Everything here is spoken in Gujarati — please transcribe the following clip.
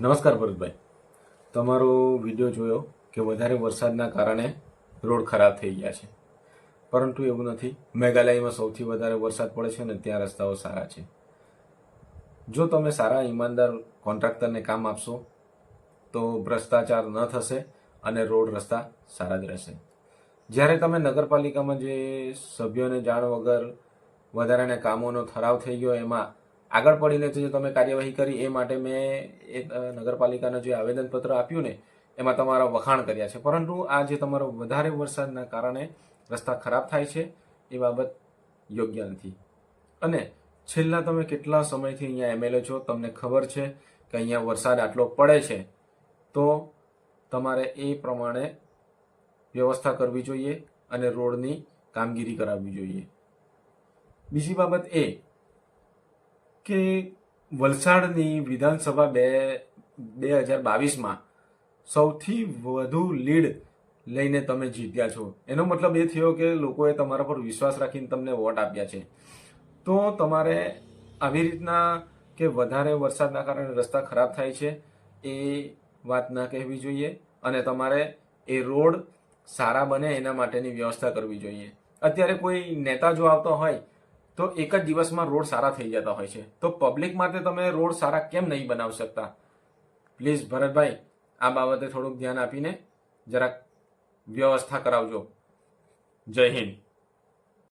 નમસ્કાર ભરતભાઈ. તમારો વીડિયો જોયો કે વધારે વરસાદના કારણે રોડ ખરાબ થઈ ગયા છે. પરંતુ એવું નથી. મેઘાલયમાં સૌથી વધારે વરસાદ પડે છે અને ત્યાં રસ્તાઓ સારા છે. જો તમે સારા ઈમાનદાર કોન્ટ્રાક્ટરને કામ આપશો, તો ભ્રષ્ટાચાર ન થશે અને રોડ રસ્તા સારા જ રહેશે. જ્યારે તમે નગરપાલિકામાં જે સભ્યોને જાણ વગર વધારાના કામોનો ઠરાવ થઈ ગયો, એમાં આગળ પડીને જે તમે કાર્યવાહી કરી એ માટે મેં એ અ, નગરપાલિકાનું જે આવેદનપત્ર આપ્યું ને એમાં તમારા વખાણ કર્યા છે. પરંતુ આ જે તમારો વધારે વરસાદના કારણે રસ્તા ખરાબ થાય છે એ બાબત યોગ્ય નથી. અને છેલ્લા તમે કેટલા સમયથી અહીંયા એમએલએ છો તમને ખબર છે કે અહીંયા વરસાદ આટલો પડે છે તો તમારે એ પ્રમાણે વ્યવસ્થા કરવી જોઈએ અને રોડની કામગીરી કરાવવી જોઈએ. બીજી બાબત એ કે વલસાડની વિધાનસભા બે બે હજાર બાવીસમાં સૌથી વધુ લીડ લઈને તમે જીત્યા છો. એનો મતલબ એ થયો કે લોકોએ તમારા પર વિશ્વાસ રાખીને તમને વોટ આપ્યા છે. તો તમારે આવી રીતના કે વધારે વરસાદના કારણે રસ્તા ખરાબ થાય છે એ વાત ના કહેવી જોઈએ અને તમારે એ રોડ સારા બને એના માટેની વ્યવસ્થા કરવી જોઈએ. અત્યારે કોઈ નેતા જો આવતો હોય તો એક જ દિવસમાં રોડ સારા થઈ જતા હોય છે. તો પબ્લિક માટે તમે રોડ સારા કેમ નહીં બનાવી શકતા? પ્લીઝ ભરતભાઈ, આ બાબતે થોડુંક ધ્યાન આપીને જરાક વ્યવસ્થા કરાવજો. જય હિન્દ.